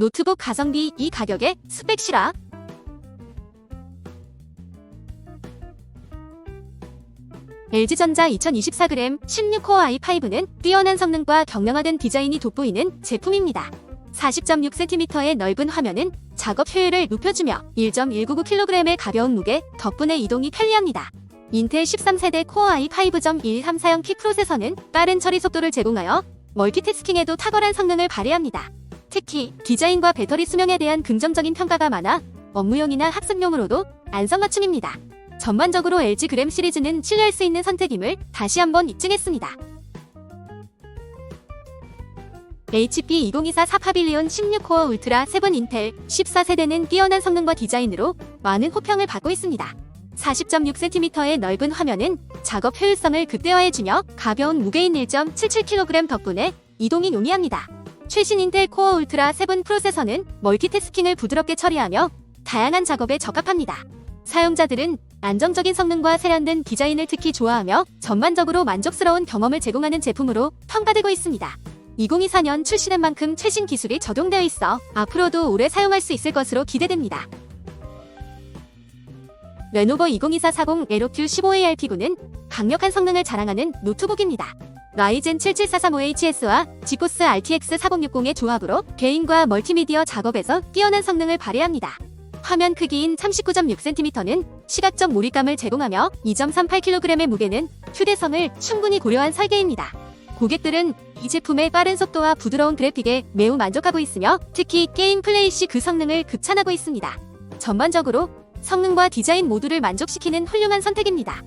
노트북 가성비 이 가격에 스펙 실화. LG전자 2024g 16코어 i5는 뛰어난 성능과 경량화된 디자인이 돋보이는 제품입니다. 40.6cm의 넓은 화면은 작업 효율을 높여주며 1.199kg의 가벼운 무게 덕분에 이동이 편리합니다. 인텔 13세대 코어 i5.134형 키 프로세서는 빠른 처리 속도를 제공하여 멀티태스킹에도 탁월한 성능을 발휘합니다. 특히 디자인과 배터리 수명에 대한 긍정적인 평가가 많아 업무용이나 학습용으로도 안성맞춤입니다. 전반적으로 LG 그램 시리즈는 신뢰할 수 있는 선택임을 다시 한번 입증했습니다. HP 2024 4 파빌리온 16코어 울트라 7 인텔 14세대는 뛰어난 성능과 디자인으로 많은 호평을 받고 있습니다. 40.6cm의 넓은 화면은 작업 효율성을 극대화해주며 가벼운 무게인 1.77kg 덕분에 이동이 용이합니다. 최신 인텔 코어 울트라 7 프로세서는 멀티태스킹을 부드럽게 처리하며 다양한 작업에 적합합니다. 사용자들은 안정적인 성능과 세련된 디자인을 특히 좋아하며 전반적으로 만족스러운 경험을 제공하는 제품으로 평가되고 있습니다. 2024년 출시된 만큼 최신 기술이 적용되어 있어 앞으로도 오래 사용할 수 있을 것으로 기대됩니다. 레노버 202440 에로큐 15ARP9는 강력한 성능을 자랑하는 노트북입니다. 라이젠 7743OHS와 지포스 RTX 4060의 조합으로 개인과 멀티미디어 작업에서 뛰어난 성능을 발휘합니다. 화면 크기인 39.6cm는 시각적 몰입감을 제공하며 2.38kg의 무게는 휴대성을 충분히 고려한 설계입니다. 고객들은 이 제품의 빠른 속도와 부드러운 그래픽에 매우 만족하고 있으며 특히 게임 플레이 시 그 성능을 극찬하고 있습니다. 전반적으로 성능과 디자인 모두를 만족시키는 훌륭한 선택입니다.